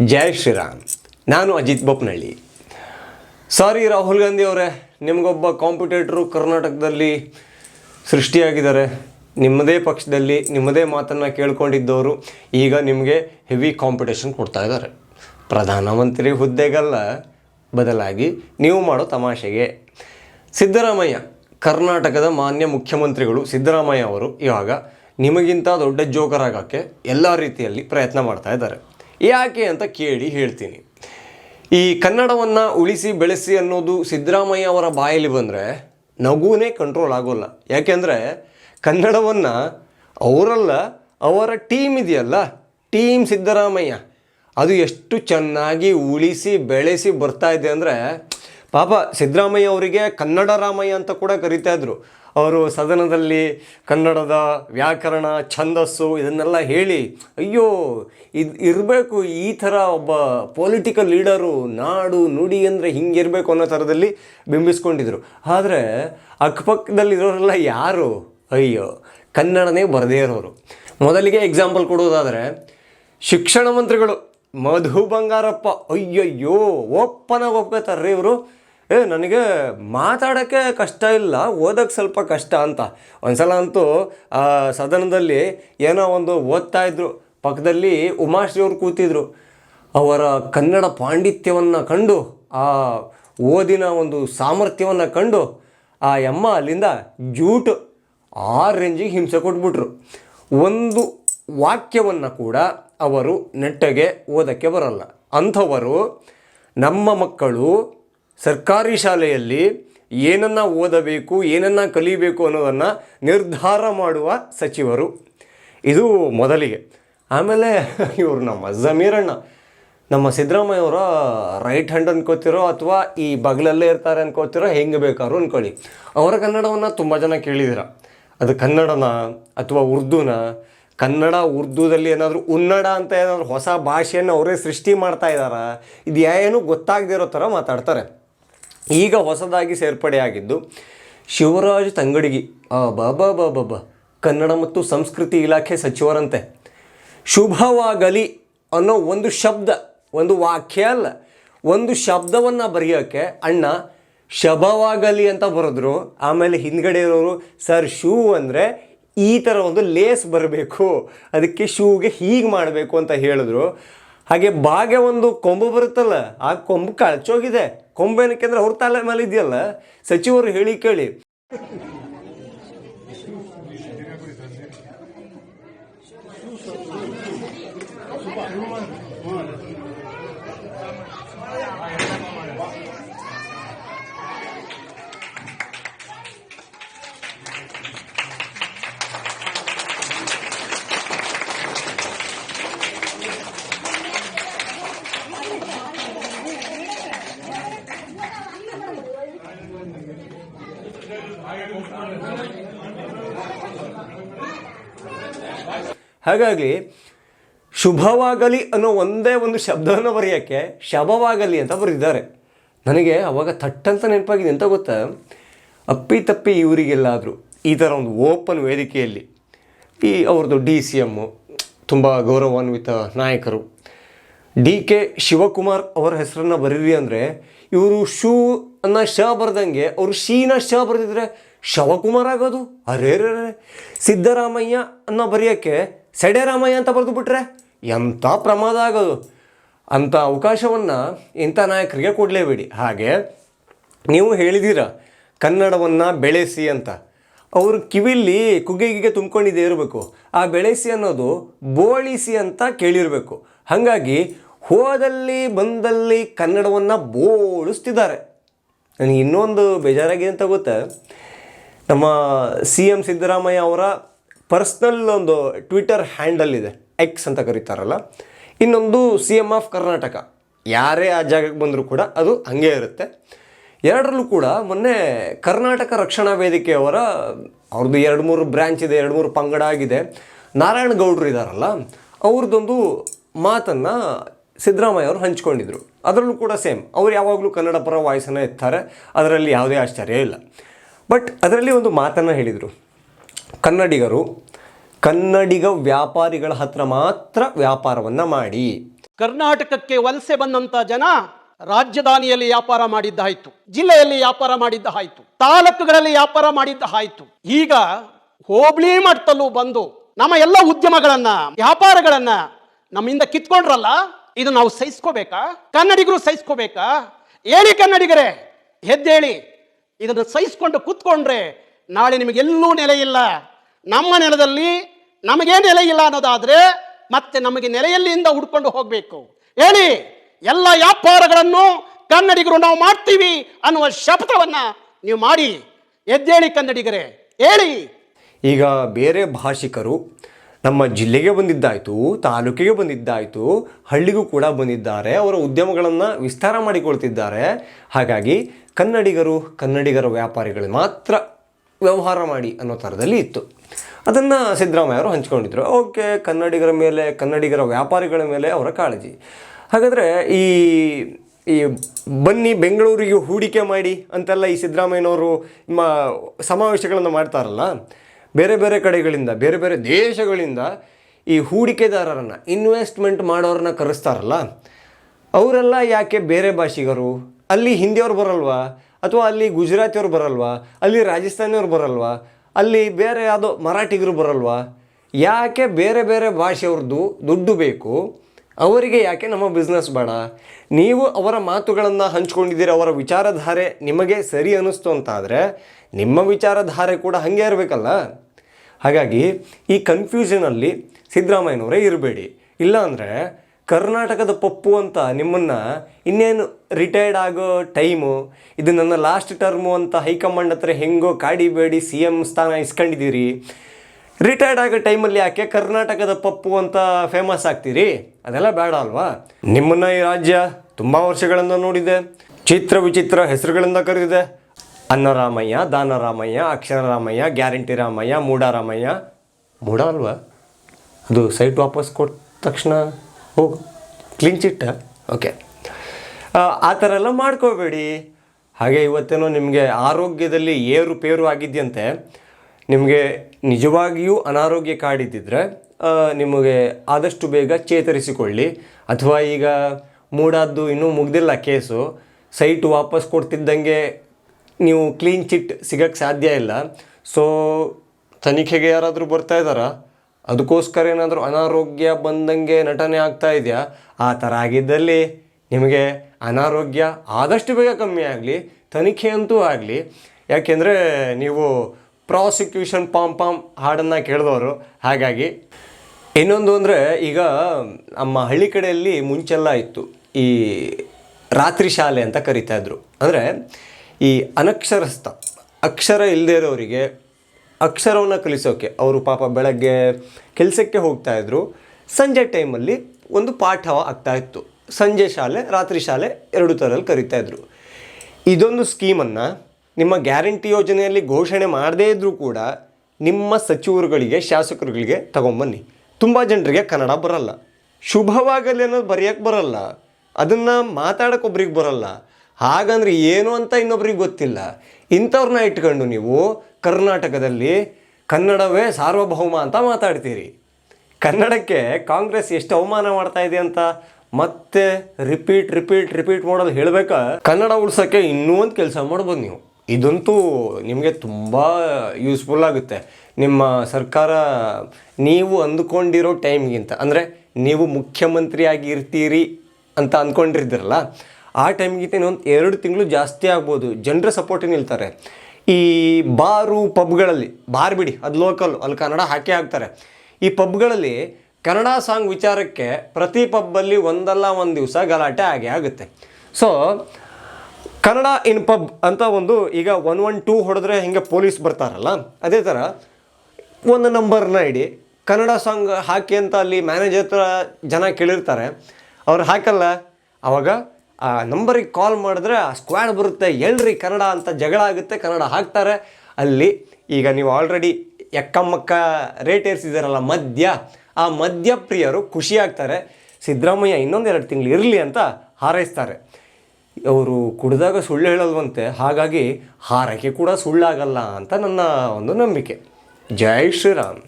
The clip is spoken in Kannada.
ಜೈ ಶ್ರೀರಾಮ್. ನಾನು ಅಜಿತ್ ಬೊಪ್ನಳ್ಳಿ. ಸಾರಿ ರಾಹುಲ್ ಗಾಂಧಿ ಅವರೇ, ನಿಮಗೊಬ್ಬ ಕಾಂಪಿಟೇಟ್ರು ಕರ್ನಾಟಕದಲ್ಲಿ ಸೃಷ್ಟಿಯಾಗಿದ್ದಾರೆ. ನಿಮ್ಮದೇ ಪಕ್ಷದಲ್ಲಿ ನಿಮ್ಮದೇ ಮಾತನ್ನು ಕೇಳ್ಕೊಂಡಿದ್ದವರು ಈಗ ನಿಮಗೆ ಹೆವಿ ಕಾಂಪಿಟೇಷನ್ ಕೊಡ್ತಾ ಇದ್ದಾರೆ. ಪ್ರಧಾನಮಂತ್ರಿ ಹುದ್ದೆಗಲ್ಲ ಬದಲಾಗಿ ನೀವು ಮಾಡೋ ತಮಾಷೆಗೆ. ಸಿದ್ದರಾಮಯ್ಯ, ಕರ್ನಾಟಕದ ಮಾನ್ಯ ಮುಖ್ಯಮಂತ್ರಿಗಳು ಸಿದ್ದರಾಮಯ್ಯ ಅವರು ಇವಾಗ ನಿಮಗಿಂತ ದೊಡ್ಡ ಜೋಕರ್ ಆಗೋಕ್ಕೆ ಎಲ್ಲ ರೀತಿಯಲ್ಲಿ ಪ್ರಯತ್ನ ಮಾಡ್ತಾ ಇದ್ದಾರೆ. ಯಾಕೆ ಅಂತ ಕೇಳಿ ಹೇಳ್ತೀನಿ. ಈ ಕನ್ನಡವನ್ನು ಉಳಿಸಿ ಬೆಳೆಸಿ ಅನ್ನೋದು ಸಿದ್ದರಾಮಯ್ಯ ಅವರ ಬಾಯಲ್ಲಿ ಬಂದರೆ ನಗುನೇ ಕಂಟ್ರೋಲ್ ಆಗೋಲ್ಲ. ಯಾಕೆಂದರೆ ಕನ್ನಡವನ್ನು ಅವರಲ್ಲ, ಅವರ ಟೀಮ್ ಇದೆಯಲ್ಲ ಟೀಮ್ ಸಿದ್ದರಾಮಯ್ಯ. ಅದು ಎಷ್ಟು ಚೆನ್ನಾಗಿ ಉಳಿಸಿ ಬೆಳೆಸಿ ಬರ್ತಾ ಇದೆ ಅಂದರೆ ಪಾಪ ಸಿದ್ದರಾಮಯ್ಯ ಅವರಿಗೆ ಕನ್ನಡ ರಾಮಯ್ಯ ಅಂತ ಕೂಡ ಕರಿತಾ ಇದ್ರು. ಅವರು ಸದನದಲ್ಲಿ ಕನ್ನಡದ ವ್ಯಾಕರಣ, ಛಂದಸ್ಸು ಇದನ್ನೆಲ್ಲ ಹೇಳಿ, ಅಯ್ಯೋ, ಇದು ಇರಬೇಕು ಈ ಥರ ಒಬ್ಬ ಪೊಲಿಟಿಕಲ್ ಲೀಡರು ನಾಡು ನುಡಿ ಅಂದರೆ ಹಿಂಗಿರಬೇಕು ಅನ್ನೋ ಥರದಲ್ಲಿ ಬಿಂಬಿಸ್ಕೊಂಡಿದ್ರು. ಆದರೆ ಅಕ್ಕಪಕ್ಕದಲ್ಲಿರೋರೆಲ್ಲ ಯಾರು? ಅಯ್ಯೋ, ಕನ್ನಡನೇ ಬರದೇ ಇರೋರು. ಮೊದಲಿಗೆ ಎಕ್ಸಾಂಪಲ್ ಕೊಡೋದಾದರೆ ಶಿಕ್ಷಣ ಮಂತ್ರಿಗಳು ಮಧು ಬಂಗಾರಪ್ಪ. ಅಯ್ಯಯ್ಯೋ ಒಪ್ಪನಾಗ ಒಪ್ಕೋತಾರ್ರಿ ಇವರು. ಏ, ನನಗೆ ಮಾತಾಡೋಕ್ಕೆ ಕಷ್ಟ ಇಲ್ಲ, ಓದೋಕ್ಕೆ ಸ್ವಲ್ಪ ಕಷ್ಟ ಅಂತ. ಒಂದ್ಸಲ ಅಂತೂ, ಆ, ಸದನದಲ್ಲಿ ಏನೋ ಒಂದು ಓದ್ತಾ ಇದ್ರು. ಪಕ್ಕದಲ್ಲಿ ಉಮಾಶ್ರೀ ಅವರು ಕೂತಿದ್ರು. ಅವರ ಕನ್ನಡ ಪಾಂಡಿತ್ಯವನ್ನು ಕಂಡು, ಆ ಓದಿನ ಒಂದು ಸಾಮರ್ಥ್ಯವನ್ನು ಕಂಡು, ಆ ಯಮ್ಮ ಅಲ್ಲಿಂದ ಜೂಟ್ ಆ ರೇಂಜಿಗೆ ಹಿಂಸೆ ಕೊಟ್ಬಿಟ್ರು. ಒಂದು ವಾಕ್ಯವನ್ನು ಕೂಡ ಅವರು ನೆಟ್ಟಗೆ ಓದಕ್ಕೆ ಬರಲ್ಲ. ಅಂಥವರು ನಮ್ಮ ಮಕ್ಕಳು ಸರ್ಕಾರಿ ಶಾಲೆಯಲ್ಲಿ ಏನನ್ನು ಓದಬೇಕು, ಏನನ್ನು ಕಲಿಬೇಕು ಅನ್ನೋದನ್ನು ನಿರ್ಧಾರ ಮಾಡುವ ಸಚಿವರು. ಇದು ಮೊದಲಿಗೆ. ಆಮೇಲೆ ಇವರು ನಮ್ಮ ಜಮೀರಣ್ಣ ನಮ್ಮ ಸಿದ್ದರಾಮಯ್ಯ ಅವರ ರೈಟ್ ಹ್ಯಾಂಡ್ ಅನ್ಕೋತಿರೋ ಅಥವಾ ಈ ಬಗಲಲ್ಲೇ ಇರ್ತಾರೆ ಅನ್ಕೋತಿರೋ ಹೆಂಗೆ ಬೇಕಾದ್ರು ಅಂದ್ಕೊಳ್ಳಿ ಅವರ ಕನ್ನಡವನ್ನು ತುಂಬ ಜನ ಕೇಳಿದಿರ. ಅದು ಕನ್ನಡನ ಅಥವಾ ಉರ್ದುನ, ಕನ್ನಡ ಉರ್ದುದಲ್ಲಿ ಏನಾದರೂ ಉನ್ನಡ ಅಂತ ಏನಾದರೂ ಹೊಸ ಭಾಷೆಯನ್ನು ಅವರೇ ಸೃಷ್ಟಿ ಮಾಡ್ತಾ ಇದ್ದಾರಾ ಇದು ಏನು ಗೊತ್ತಾಗದಿರೋ ಥರ ಮಾತಾಡ್ತಾರೆ. ಈಗ ಹೊಸದಾಗಿ ಸೇರ್ಪಡೆಯಾಗಿದ್ದು ಶಿವರಾಜ್ ತಂಗಡಿಗಿ, ಆ ಬಾಬಾ ಬಾಬಾ ಬಾ ಕನ್ನಡ ಮತ್ತು ಸಂಸ್ಕೃತಿ ಇಲಾಖೆ ಸಚಿವರಂತೆ. ಶುಭವಾಗಲಿ ಅನ್ನೋ ಒಂದು ಶಬ್ದ, ಒಂದು ವಾಕ್ಯ ಅಲ್ಲ, ಒಂದು ಶಬ್ದವನ್ನು ಬರೆಯೋಕ್ಕೆ ಅಣ್ಣ ಶಬವಾಗಲಿ ಅಂತ ಬರೆದ್ರು. ಆಮೇಲೆ ಹಿಂದ್ಗಡೆ ಇರೋರು ಸರ್, ಶೂ ಅಂದರೆ ಈ ಥರ ಒಂದು ಲೇಸ್ ಬರಬೇಕು, ಅದಕ್ಕೆ ಶೂಗೆ ಹೀಗೆ ಮಾಡಬೇಕು ಅಂತ ಹೇಳಿದ್ರು. ಹಾಗೆ ಬಾಗೆ ಒಂದು ಕೊಂಬು ಬರುತ್ತಲ್ಲ, ಆ ಕೊಂಬು ಕಳ್ಚೋಗಿದೆ. ಕೊಂಬೇನಕ್ಕೆ ಅಂದ್ರೆ ಅವ್ರ ತಲೆ ಮೇಲೆ ಇದೆಯಲ್ಲ? ಸಚಿವರು ಹೇಳಿ ಕೇಳಿ. ಹಾಗಾಗಿ ಶುಭವಾಗಲಿ ಅನ್ನೋ ಒಂದೇ ಒಂದು ಶಬ್ದವನ್ನು ಬರೆಯೋಕ್ಕೆ ಶಬವಾಗಲಿ ಅಂತ ಬರೆದಿದ್ದಾರೆ. ನನಗೆ ಅವಾಗ ತಟ್ಟಂತ ನೆನಪಾಗಿದೆ. ಎಂತ ಗೊತ್ತಾ? ಅಪ್ಪಿ ತಪ್ಪಿ ಇವರಿಗೆಲ್ಲಾದರೂ ಈ ಥರ ಒಂದು ಓಪನ್ ವೇದಿಕೆಯಲ್ಲಿ ಈ ಅವ್ರದ್ದು ಡಿ ಸಿ ಎಮ್ಮು ತುಂಬ ಗೌರವಾನ್ವಿತ ನಾಯಕರು. ಡಿ ಕೆ ಶಿವಕುಮಾರ್ ಅವರ ಹೆಸರನ್ನು ಬರೀರಿ ಅಂದರೆ ಇವರು ಶೂ ಅನ್ನ ಶ ಬರೆದಂಗೆ ಅವರು ಶೀನ ಶ ಬರೆದಿದ್ರೆ ಶವಕುಮಾರ್ ಆಗೋದು? ಅರೇರೇ ಸಿದ್ದರಾಮಯ್ಯ ಅನ್ನ ಬರೆಯೋಕ್ಕೆ ಸೆಡೆರಾಮಯ್ಯ ಅಂತ ಬರೆದು ಬಿಟ್ರೆ ಎಂಥ ಪ್ರಮಾದ ಆಗೋದು. ಅಂಥ ಅವಕಾಶವನ್ನು ಇಂಥ ನಾಯಕರಿಗೆ ಕೊಡಲೇಬೇಡಿ. ಹಾಗೆ ನೀವು ಹೇಳಿದ್ದೀರ ಕನ್ನಡವನ್ನು ಬೆಳೆಸಿ ಅಂತ. ಅವರು ಕಿವಿಲಿ ಕುಗ್ಗೆಗಿಗೆ ತುಂಬ್ಕೊಂಡಿದ್ದೇ ಇರಬೇಕು. ಆ ಬೆಳೆಸಿ ಅನ್ನೋದು ಬೋಳಿಸಿ ಅಂತ ಕೇಳಿರಬೇಕು. ಹಾಗಾಗಿ ಹೋದಲ್ಲಿ ಬಂದಲ್ಲಿ ಕನ್ನಡವನ್ನು ಬೋಳಿಸ್ತಿದ್ದಾರೆ. ನನಗೆ ಇನ್ನೊಂದು ಬೇಜಾರಾಗಿದೆ ಅಂತ ಗೊತ್ತಾ? ನಮ್ಮ ಸಿ ಎಂ ಸಿದ್ದರಾಮಯ್ಯ ಅವರ ಪರ್ಸ್ನಲ್ ಒಂದು ಟ್ವಿಟರ್ ಹ್ಯಾಂಡಲ್ ಇದೆ ಎಕ್ಸ್ ಅಂತ ಕರೀತಾರಲ್ಲ. ಇನ್ನೊಂದು ಸಿ ಎಂ ಆಫ್ ಕರ್ನಾಟಕ ಯಾರೇ ಆ ಜಾಗಕ್ಕೆ ಬಂದರೂ ಕೂಡ ಅದು ಹಂಗೆ ಇರುತ್ತೆ. ಎರಡರಲ್ಲೂ ಕೂಡ ಮೊನ್ನೆ ಕರ್ನಾಟಕ ರಕ್ಷಣಾ ವೇದಿಕೆಯವರ ಅವ್ರದ್ದು ಎರಡು ಮೂರು ಬ್ರ್ಯಾಂಚ್ ಇದೆ, ಎರಡು ಮೂರು ಪಂಗಡ ಆಗಿದೆ. ನಾರಾಯಣ ಗೌಡ್ರು ಇದ್ದಾರಲ್ಲ ಅವ್ರದ್ದೊಂದು ಮಾತನ್ನು ಸಿದ್ದರಾಮಯ್ಯ ಅವರು ಹಂಚ್ಕೊಂಡಿದ್ರು. ಅದರಲ್ಲೂ ಕೂಡ ಸೇಮ್ ಅವ್ರು ಯಾವಾಗಲೂ ಕನ್ನಡ ಪರ ವಾಯ್ಸನ್ನು ಎತ್ತಾರೆ, ಅದರಲ್ಲಿ ಯಾವುದೇ ಆಶ್ಚರ್ಯ ಇಲ್ಲ. ಬಟ್ ಅದರಲ್ಲಿ ಒಂದು ಮಾತನ್ನು ಹೇಳಿದರು. ಕನ್ನಡಿಗರು ಕನ್ನಡಿಗ ವ್ಯಾಪಾರಿಗಳ ಹತ್ರ ಮಾತ್ರ ವ್ಯಾಪಾರವನ್ನು ಮಾಡಿ. ಕರ್ನಾಟಕಕ್ಕೆ ವಲಸೆ ಬಂದಂತ ಜನ ರಾಜಧಾನಿಯಲ್ಲಿ ವ್ಯಾಪಾರ ಮಾಡಿದ್ದಾಯಿತು, ಜಿಲ್ಲೆಯಲ್ಲಿ ವ್ಯಾಪಾರ ಮಾಡಿದ್ದಾಯಿತು, ತಾಲೂಕುಗಳಲ್ಲಿ ವ್ಯಾಪಾರ ಮಾಡಿದ್ದಾಯಿತು. ಈಗ ಹೋಬಳಿ ಮಟ್ಟದಲ್ಲೂ ಬಂದು ನಮ್ಮ ಎಲ್ಲ ಉದ್ಯಮಗಳನ್ನ, ವ್ಯಾಪಾರಗಳನ್ನ ನಮ್ಮಿಂದ ಕಿತ್ಕೊಂಡ್ರಲ್ಲ, ಇದು ನಾವು ಸಹಿಸ್ಕೋಬೇಕಾ? ಕನ್ನಡಿಗರು ಸಹಿಸ್ಕೋಬೇಕಾ? ಹೇಳಿ ಕನ್ನಡಿಗರೇ, ಹೆದ್ದೇಳಿ, ಇದನ್ನು ಸಹಿಸ್ಕೊಂಡು ಕೂತ್ಕೊಂಡ್ರೆ ನಾಳೆ ನಿಮಗೆಲ್ಲೂ ನೆಲೆ ಇಲ್ಲ. ನಮ್ಮ ನೆಲದಲ್ಲಿ ನಮಗೇ ನೆಲೆ ಇಲ್ಲ ಅನ್ನೋದಾದ್ರೆ ಮತ್ತೆ ನಮಗೆ ನೆಲೆಯಲ್ಲಿಂದ ಹುಡ್ಕೊಂಡು ಹೋಗಬೇಕು. ಹೇಳಿ, ಎಲ್ಲ ವ್ಯಾಪಾರಗಳನ್ನು ಕನ್ನಡಿಗರು ನಾವು ಮಾಡ್ತೀವಿ ಅನ್ನುವ ಶಪಥವನ್ನು ನೀವು ಮಾಡಿ. ಎದ್ದೇಳಿ ಕನ್ನಡಿಗರೇ, ಹೇಳಿ. ಈಗ ಬೇರೆ ಭಾಷಿಕರು ನಮ್ಮ ಜಿಲ್ಲೆಗೆ ಬಂದಿದ್ದಾಯಿತು, ತಾಲೂಕಿಗೆ ಬಂದಿದ್ದಾಯಿತು, ಹಳ್ಳಿಗೂ ಕೂಡ ಬಂದಿದ್ದಾರೆ, ಅವರ ಉದ್ಯಮಗಳನ್ನು ವಿಸ್ತಾರ ಮಾಡಿಕೊಳ್ತಿದ್ದಾರೆ. ಹಾಗಾಗಿ ಕನ್ನಡಿಗರು ಕನ್ನಡಿಗರ ವ್ಯಾಪಾರಿಗಳು ಮಾತ್ರ ವ್ಯವಹಾರ ಮಾಡಿ ಅನ್ನೋ ಥರದಲ್ಲಿ ಇತ್ತು. ಅದನ್ನು ಸಿದ್ದರಾಮಯ್ಯ ಅವರು ಹಂಚ್ಕೊಂಡಿದ್ರು. ಓಕೆ, ಕನ್ನಡಿಗರ ಮೇಲೆ, ಕನ್ನಡಿಗರ ವ್ಯಾಪಾರಿಗಳ ಮೇಲೆ ಅವರ ಕಾಳಜಿ. ಹಾಗಾದರೆ ಈ ಈ ಬನ್ನಿ ಬೆಂಗಳೂರಿಗೆ ಹೂಡಿಕೆ ಮಾಡಿ ಅಂತೆಲ್ಲ ಈ ಸಿದ್ದರಾಮಯ್ಯನವರು ನಿಮ್ಮ ಸಮಾವೇಶಗಳನ್ನು ಮಾಡ್ತಾರಲ್ಲ, ಬೇರೆ ಬೇರೆ ಕಡೆಗಳಿಂದ, ಬೇರೆ ಬೇರೆ ದೇಶಗಳಿಂದ ಈ ಹೂಡಿಕೆದಾರರನ್ನು, ಇನ್ವೆಸ್ಟ್ಮೆಂಟ್ ಮಾಡೋರನ್ನ ಕರೆಸ್ತಾರಲ್ಲ, ಅವರೆಲ್ಲ ಯಾಕೆ ಬೇರೆ ಭಾಷಿಗರು? ಅಲ್ಲಿ ಹಿಂದಿಯವ್ರು ಬರಲ್ವಾ? ಅಥವಾ ಅಲ್ಲಿ ಗುಜರಾತಿಯವ್ರು ಬರಲ್ವಾ? ಅಲ್ಲಿ ರಾಜಸ್ಥಾನಿಯವ್ರು ಬರಲ್ವಾ? ಅಲ್ಲಿ ಬೇರೆ ಯಾವುದೋ ಮರಾಠಿಗರು ಬರಲ್ವಾ? ಯಾಕೆ ಬೇರೆ ಬೇರೆ ಭಾಷೆಯವ್ರದ್ದು ದುಡ್ಡು ಬೇಕು? ಅವರಿಗೆ ಯಾಕೆ ನಮ್ಮ ಬಿಸ್ನೆಸ್ ಬೇಡ? ನೀವು ಅವರ ಮಾತುಗಳನ್ನು ಹಂಚ್ಕೊಂಡಿದ್ದೀರಿ, ಅವರ ವಿಚಾರಧಾರೆ ನಿಮಗೆ ಸರಿ ಅನ್ನಿಸ್ತು ಅಂತಾದರೆ ನಿಮ್ಮ ವಿಚಾರಧಾರೆ ಕೂಡ ಹಾಗೆ ಇರಬೇಕಲ್ಲ? ಹಾಗಾಗಿ ಈ ಕನ್ಫ್ಯೂಷನಲ್ಲಿ ಸಿದ್ದರಾಮಯ್ಯನವರೇ ಇರಬೇಡಿ. ಇಲ್ಲಾಂದರೆ ಕರ್ನಾಟಕದ ಪಪ್ಪು ಅಂತ ನಿಮ್ಮನ್ನು ಇನ್ನೇನು ರಿಟೈರ್ಡ್ ಆಗೋ ಟೈಮು ಇದು ನನ್ನ ಲಾಸ್ಟ್ ಟರ್ಮು ಅಂತ ಹೈಕಮಾಂಡ್ ಹತ್ರ ಹೆಂಗೋ ಕಾಡಿಬೇಡಿ ಸಿ ಎಂ ಸ್ಥಾನ ಇಸ್ಕೊಂಡಿದ್ದೀರಿ. ರಿಟೈರ್ಡ್ ಆಗೋ ಟೈಮಲ್ಲಿ ಯಾಕೆ ಕರ್ನಾಟಕದ ಪಪ್ಪು ಅಂತ ಫೇಮಸ್ ಆಗ್ತೀರಿ? ಅದೆಲ್ಲ ಬೇಡ ಅಲ್ವಾ? ನಿಮ್ಮನ್ನು ಈ ರಾಜ್ಯ ತುಂಬ ವರ್ಷಗಳಿಂದ ನೋಡಿದೆ. ಚಿತ್ರ ವಿಚಿತ್ರ ಹೆಸರುಗಳಿಂದ ಕರೆದಿದೆ. ಅನ್ನರಾಮಯ್ಯ, ದಾನರಾಮಯ್ಯ, ಅಕ್ಷರರಾಮಯ್ಯ, ಗ್ಯಾರಂಟಿ ರಾಮಯ್ಯ, ಮೂಡಾರಾಮಯ್ಯ. ಮೂಡ ಅಲ್ವಾ? ಅದು ಸೈಟ್ ವಾಪಸ್ ಕೊಟ್ಟ ತಕ್ಷಣ ಹೋಗು. ಕ್ಲೀನ್ ಚಿಟ್ಟ ಓಕೆ ಆ ಥರ ಎಲ್ಲ ಮಾಡ್ಕೋಬೇಡಿ. ಹಾಗೆ ಇವತ್ತೇನೋ ನಿಮಗೆ ಆರೋಗ್ಯದಲ್ಲಿ ಏರುಪೇರು ಆಗಿದೆಯಂತೆ. ನಿಮಗೆ ನಿಜವಾಗಿಯೂ ಅನಾರೋಗ್ಯ ಕಾಡಿದ್ದಿದ್ರೆ ನಿಮಗೆ ಆದಷ್ಟು ಬೇಗ ಚೇತರಿಸಿಕೊಳ್ಳಿ. ಅಥವಾ ಈಗ ಮೂಡಾದ್ದು ಇನ್ನೂ ಮುಗ್ದಿಲ್ಲ ಕೇಸು. ಸೈಟ್ ವಾಪಸ್ ಕೊಡ್ತಿದ್ದಂಗೆ ನೀವು ಕ್ಲೀನ್ ಚಿಟ್ ಸಿಗಕ್ಕೆ ಸಾಧ್ಯ ಇಲ್ಲ. ಸೊ ತನಿಖೆಗೆ ಯಾರಾದರೂ ಬರ್ತಾ ಇದ್ದಾರಾ? ಅದಕ್ಕೋಸ್ಕರ ಏನಾದರೂ ಅನಾರೋಗ್ಯ ಬಂದಂಗೆ ನಟನೆ ಆಗ್ತಾ ಇದೆಯಾ? ಆ ಥರ ಆಗಿದ್ದಲ್ಲಿ ನಿಮಗೆ ಅನಾರೋಗ್ಯ ಆದಷ್ಟು ಬೇಗ ಕಮ್ಮಿ ಆಗಲಿ, ತನಿಖೆ ಅಂತೂ ಆಗಲಿ. ಯಾಕೆಂದರೆ ನೀವು ಪ್ರಾಸಿಕ್ಯೂಷನ್ ಪಾಮ್ ಪಾಮ್ ಹಾಡನ್ನು ಕೇಳಿದವರು. ಹಾಗಾಗಿ ಇನ್ನೊಂದು ಅಂದರೆ ಈಗ ನಮ್ಮ ಹಳ್ಳಿ ಕಡೆಯಲ್ಲಿ ಮುಂಚೆಲ್ಲ ಇತ್ತು. ಈ ರಾತ್ರಿ ಶಾಲೆ ಅಂತ ಕರಿತಾಯಿದ್ರು ಅಂದರೆ ಈ ಅನಕ್ಷರಸ್ಥ, ಅಕ್ಷರ ಇಲ್ಲದೇ ಇರೋರಿಗೆ ಅಕ್ಷರವನ್ನು ಕಲಿಸೋಕೆ. ಅವರು ಪಾಪ ಬೆಳಗ್ಗೆ ಕೆಲಸಕ್ಕೆ ಹೋಗ್ತಾ ಇದ್ರು. ಸಂಜೆ ಟೈಮಲ್ಲಿ ಒಂದು ಪಾಠ ಆಗ್ತಾ ಇತ್ತು. ಸಂಜೆ ಶಾಲೆ, ರಾತ್ರಿ ಶಾಲೆ ಎರಡು ಥರದಲ್ಲಿ ಕರಿತಾ ಇದ್ರು. ಇದೊಂದು ಸ್ಕೀಮನ್ನು ನಿಮ್ಮ ಗ್ಯಾರಂಟಿ ಯೋಜನೆಯಲ್ಲಿ ಘೋಷಣೆ ಮಾಡದೇ ಇದ್ದರೂ ಕೂಡ ನಿಮ್ಮ ಸಚಿವರುಗಳಿಗೆ, ಶಾಸಕರುಗಳಿಗೆ ತಗೊಂಬನ್ನಿ. ತುಂಬ ಜನರಿಗೆ ಕನ್ನಡ ಬರಲ್ಲ. ಶುಭವಾಗಲಿ ಅನ್ನೋದು ಬರೆಯೋಕ್ಕೆ ಬರಲ್ಲ. ಅದನ್ನು ಮಾತಾಡೋಕೆ ಒಬ್ರಿಗೆ ಬರಲ್ಲ. ಹಾಗಂದ್ರೆ ಏನು ಅಂತ ಇನ್ನೊಬ್ರಿಗೆ ಗೊತ್ತಿಲ್ಲ. ಇಂಥವ್ರನ್ನ ಇಟ್ಕೊಂಡು ನೀವು ಕರ್ನಾಟಕದಲ್ಲಿ ಕನ್ನಡವೇ ಸಾರ್ವಭೌಮ ಅಂತ ಮಾತಾಡ್ತೀರಿ. ಕನ್ನಡಕ್ಕೆ ಕಾಂಗ್ರೆಸ್ ಎಷ್ಟು ಅವಮಾನ ಮಾಡ್ತಾ ಇದೆ ಅಂತ ಮತ್ತೆ ರಿಪೀಟ್ ರಿಪೀಟ್ ರಿಪೀಟ್ ಮಾಡೋದು ಹೇಳಬೇಕಾ? ಕನ್ನಡ ಉಳ್ಸೋಕ್ಕೆ ಇನ್ನೂ ಒಂದು ಕೆಲಸ ಮಾಡ್ಬೋದು ನೀವು. ಇದಂತೂ ನಿಮಗೆ ತುಂಬ ಯೂಸ್ಫುಲ್ ಆಗುತ್ತೆ. ನಿಮ್ಮ ಸರ್ಕಾರ ನೀವು ಅಂದುಕೊಂಡಿರೋ ಟೈಮ್ಗಿಂತ ಅಂದರೆ ನೀವು ಮುಖ್ಯಮಂತ್ರಿಯಾಗಿ ಇರ್ತೀರಿ ಅಂತ ಅಂದ್ಕೊಂಡಿರ್ತೀರಲ್ಲ ಆ ಟೈಮ್ಗಿಂತ ಇನ್ನೊಂದು ಎರಡು ತಿಂಗಳು ಜಾಸ್ತಿ ಆಗ್ಬೋದು. ಜನರ ಸಪೋರ್ಟ್ ನಿಲ್ತಾರೆ ಈ ಬಾರು ಪಬ್ಗಳಲ್ಲಿ, ಬಾರ್ ಬಿಡಿ, ಅದು ಲೋಕಲ್ ಅಲ್ಲಿ ಕನ್ನಡ ಹಾಕಿ ಹಾಕ್ತಾರೆ. ಈ ಪಬ್ಗಳಲ್ಲಿ ಕನ್ನಡ ಸಾಂಗ್ ವಿಚಾರಕ್ಕೆ ಪ್ರತಿ ಪಬ್ಬಲ್ಲಿ ಒಂದಲ್ಲ ಒಂದು ದಿವಸ ಗಲಾಟೆ ಆಗೇ ಆಗುತ್ತೆ. ಸೊ ಕನ್ನಡ ಇನ್ ಪಬ್ ಅಂತ ಒಂದು ಈಗ ಒನ್ ಒನ್ ಟೂ ಹೊಡೆದ್ರೆ ಹಿಂಗೆ ಪೊಲೀಸ್ ಬರ್ತಾರಲ್ಲ, ಅದೇ ಥರ ಒಂದು ನಂಬರ್ನ ಇಡಿ, ಕನ್ನಡ ಸಾಂಗ್ ಹಾಕಿ ಅಂತ ಅಲ್ಲಿ ಮ್ಯಾನೇಜರ್ ಹತ್ರ ಜನ ಕೇಳಿರ್ತಾರೆ. ಅವ್ರು ಹಾಕಲ್ಲ, ಅವಾಗ ಆ ನಂಬರಿಗೆ ಕಾಲ್ ಮಾಡಿದ್ರೆ ಆ ಸ್ಕ್ವಾಡ್ ಬರುತ್ತೆ. ಎಲ್ರಿ ಕನ್ನಡ ಅಂತ ಜಗಳ ಆಗುತ್ತೆ, ಕನ್ನಡ ಹಾಕ್ತಾರೆ. ಅಲ್ಲಿ ಈಗ ನೀವು ಆಲ್ರೆಡಿ ಎಕ್ಕಮ್ಮಕ್ಕ ರೇಟ್ ಏರಿಸಿದಾರಲ್ಲ ಮದ್ಯ. ಆ ಮದ್ಯ ಪ್ರಿಯರು ಖುಷಿ ಆಗ್ತಾರೆ. ಸಿದ್ದರಾಮಯ್ಯ ಇನ್ನೊಂದೆರಡು ತಿಂಗಳು ಇರಲಿ ಅಂತ ಹಾರೈಸ್ತಾರೆ. ಅವರು ಕುಡಿದಾಗ ಸುಳ್ಳು ಹೇಳಲ್ವಂತೆ. ಹಾಗಾಗಿ ಹಾರೈಕೆ ಕೂಡ ಸುಳ್ಳಾಗಲ್ಲ ಅಂತ ನನ್ನ ಒಂದು ನಂಬಿಕೆ. ಜೈ ಶ್ರೀರಾಮ್.